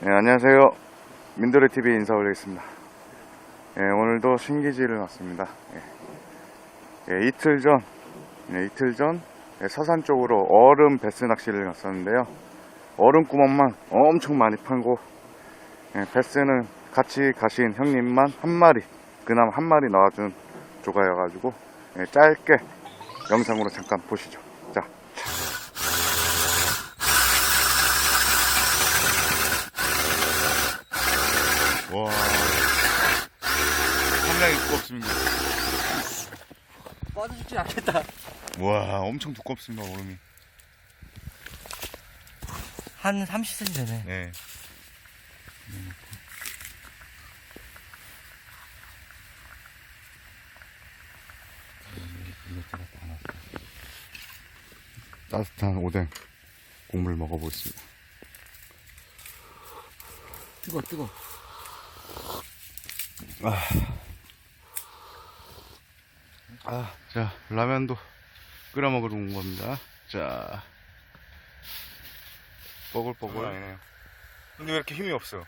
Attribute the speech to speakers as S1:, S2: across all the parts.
S1: 네, 안녕하세요. 민들레 TV 인사 올리겠습니다. 예, 오늘도 신기지를 왔습니다. 예. 예, 이틀 전, 예, 이틀 전 예, 서산 쪽으로 얼음 베스 낚시를 갔었는데요. 얼음 구멍만 엄청 많이 판고 예, 베스는 같이 가신 형님만 한 마리, 그나마 한 마리 나와준 조가여가지고 예, 짧게 영상으로 잠깐 보시죠. 자, 와, 상당히 두껍습니다.
S2: 빠져죽지 않겠다.
S1: 와, 엄청 두껍습니다, 얼음이.
S2: 한 30cm 되네.
S1: 네. 따뜻한 오뎅 국물 먹어보겠습니다.
S2: 뜨거, 뜨거.
S1: 아, 자, 라면도 끓여 먹으러 온 겁니다. 자, 뽀글뽀글. 아니네요. 근데 왜 이렇게 힘이 없어?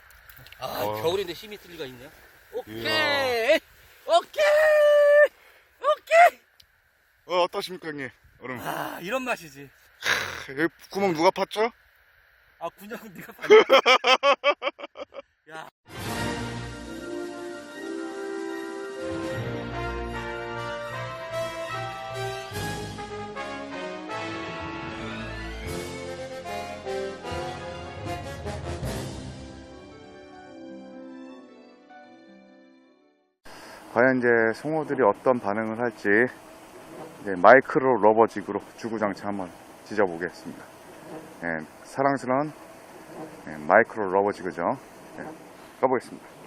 S2: 아,
S1: 어.
S2: 겨울인데 힘이 있을 리가 있냐? 오케이!
S1: 이야.
S2: 오케이! 오케이!
S1: 어, 어떠십니까, 형님? 얼음.
S2: 아, 이런 맛이지.
S1: 여기 구멍 누가 팠죠?
S2: 아, 군장은 네가 봤냐? 야.
S1: 과연 이제 송어들이 어떤 반응을 할지 마이크로 러버직으로 주구장창 한번 찢어보겠습니다. 예, 사랑스러운 예, 마이크로 러버지그죠. 예, 가보겠습니다.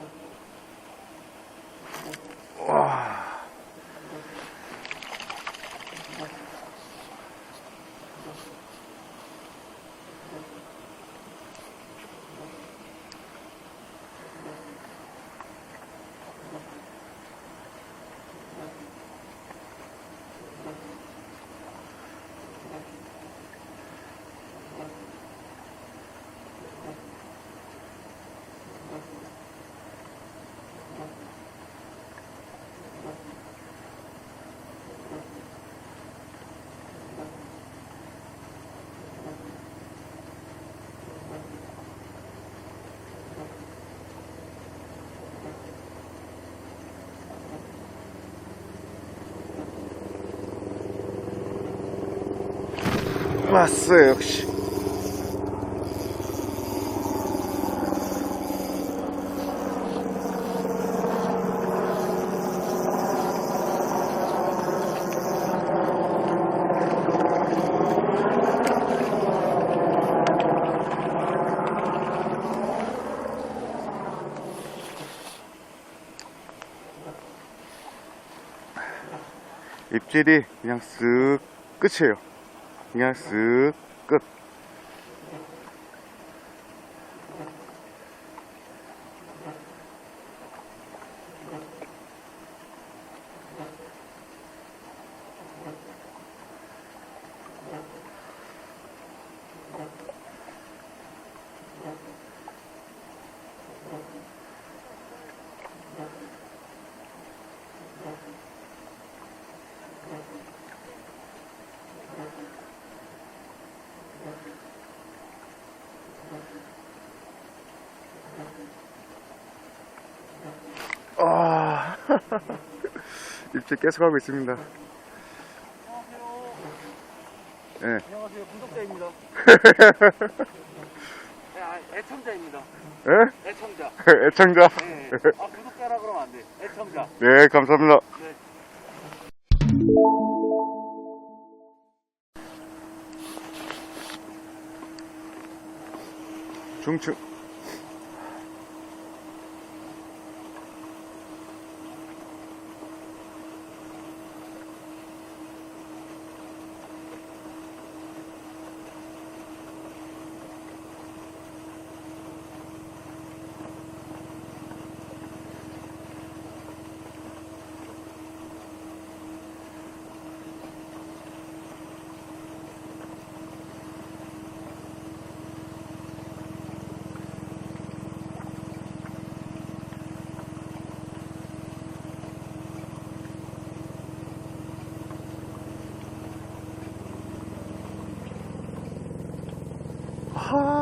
S1: 왔어요, 역시. 입질이 그냥 쓱 끝이에요. 그냥 쓱 입질 계속 하고 있습니다. 예.
S2: 안녕하세요. 구독자입니다. 아, 애청자입니다.
S1: 예?
S2: 애청자.
S1: 애청자.
S2: 네. 아, 구독자라 그러면 안 돼. 애청자.
S1: 네, 감사합니다.
S2: 네.
S1: 중층.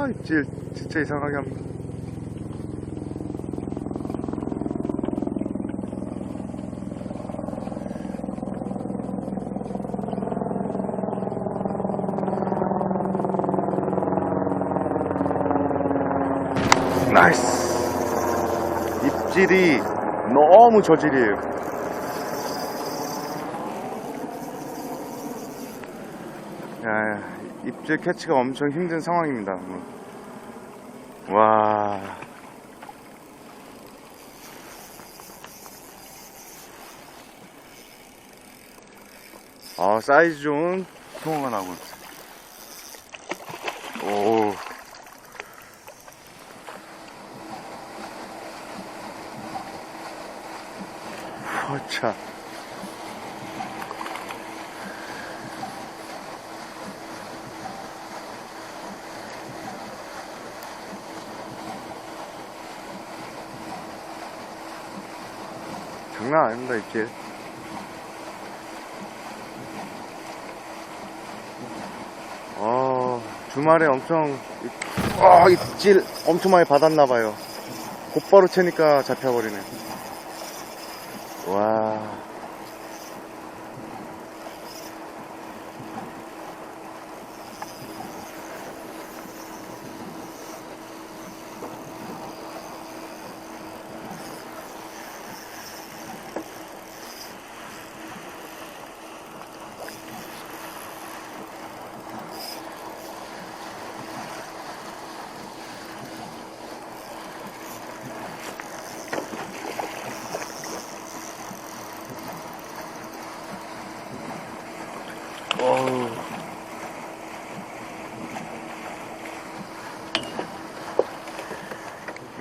S1: 아, 입질 진짜 이상하게 합니다. 나이스. 입질이 너무 저질이에요. 야, 입질 캐치가 엄청 힘든 상황입니다. 와. 아, 사이즈 좋은 송어가 나오고 있어요. 오. 허차. 아닙니다, 입질. 아, 주말에 엄청, 입- 아, 입질 엄청 많이 받았나봐요. 곧바로 채니까 잡혀버리네. 와.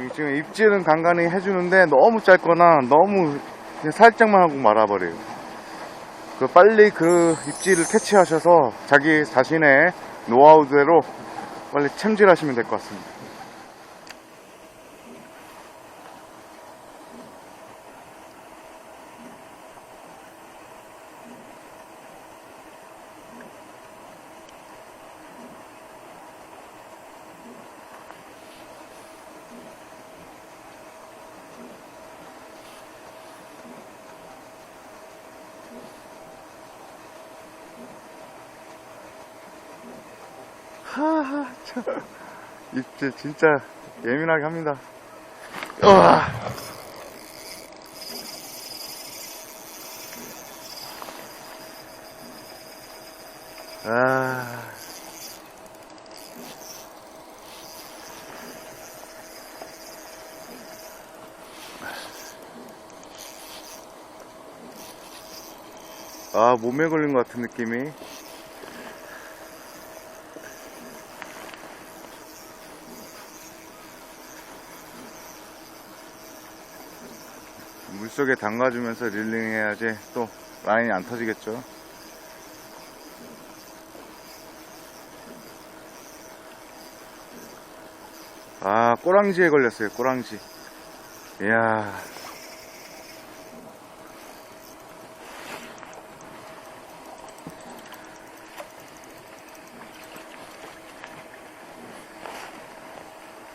S1: 지금 입질은 간간히 해주는데 너무 짧거나 너무 살짝만 하고 말아버려요. 그 빨리 그 입질을 캐치하셔서 자기 자신의 노하우대로 빨리 챔질하시면 될 것 같습니다. 하하, 참. 입질 진짜 예민하게 합니다. 우와. 아. 아, 몸에 걸린 것 같은 느낌이. 물속에 담가주면서 릴링 해야지 또 라인이 안 터지겠죠. 아, 꼬랑지에 걸렸어요, 꼬랑지. 이야.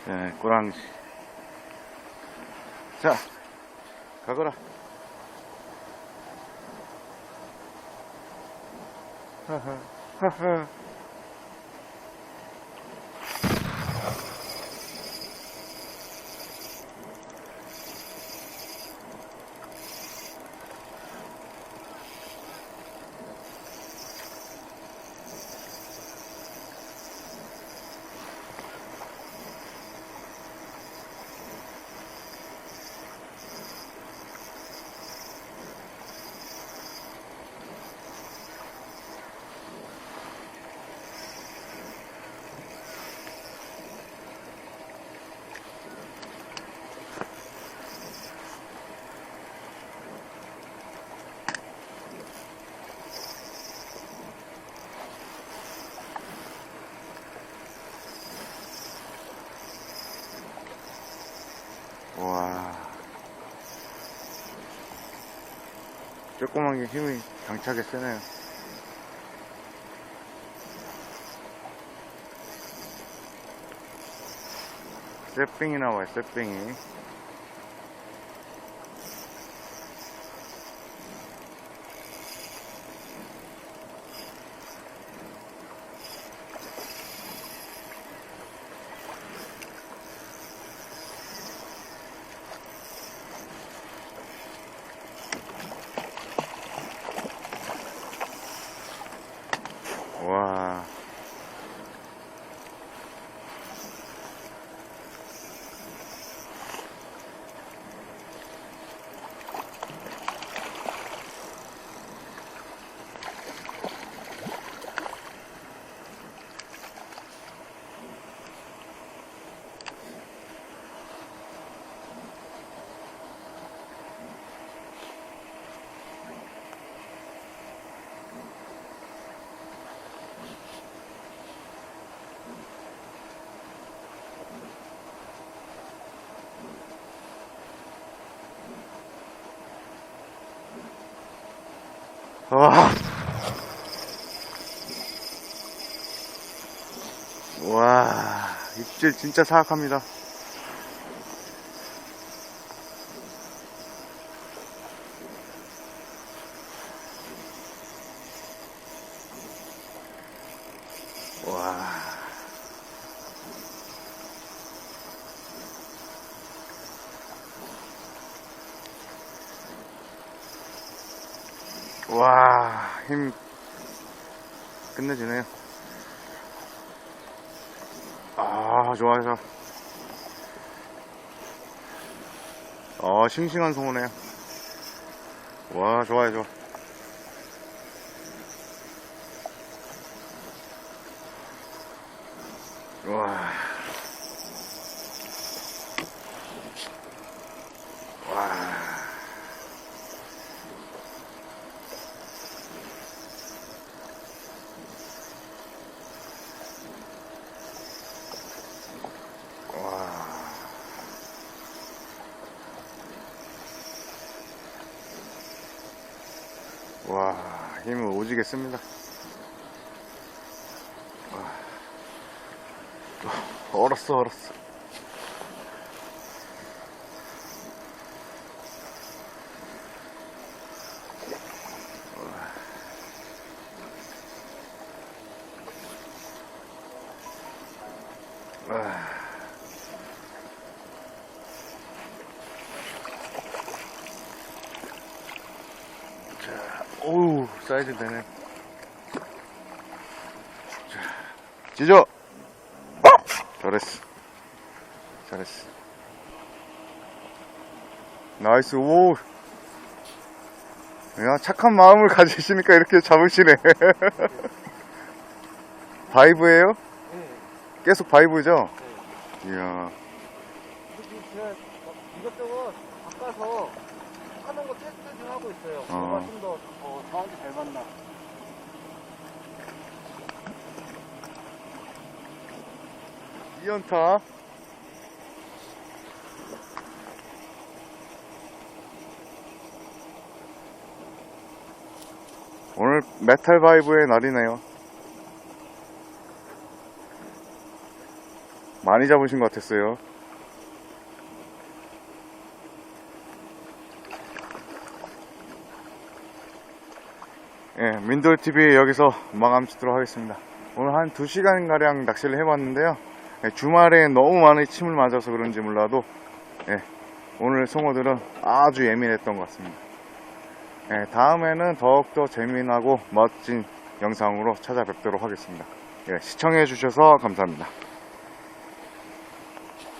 S1: 네, 꼬랑지. 자, 가거라. 하하, 하하. 와. 조그만 게 힘이 당차게 세네요. 쇠빙이 나와요, 쇠빙이. 와. 와, 입질 진짜 사악합니다. 와, 힘 끝내주네요. 아, 좋아요. 어, 싱싱한 송어네요. 와, 좋아요, 좋아. 힘을 오지게 씁니다. 와. 얼었어, 얼었어. 와. 자, 오우, 사이즈 되네. 자, 찢어! 잘했어. 잘했어. 나이스, 오! 야, 착한 마음을 가지시니까 이렇게 잡으시네. 바이브예요
S2: 네.
S1: 계속 바이브죠?
S2: 네.
S1: 이야,
S2: 이것저것 바꿔서 하는 거 테스트 좀 하고 있어요.
S1: 어.
S2: 어, 저한테 잘 맞나.
S1: 이연타. 오늘 메탈 바이브의 날이네요. 많이 잡으신 것 같았어요. 예, 민돌TV 여기서 마감 짓도록 하겠습니다. 오늘 한 2시간가량 낚시를 해봤는데요. 예, 주말에 너무 많은 침을 맞아서 그런지 몰라도 예, 오늘 송어들은 아주 예민했던 것 같습니다. 예, 다음에는 더욱더 재미나고 멋진 영상으로 찾아뵙도록 하겠습니다. 예, 시청해 주셔서 감사합니다.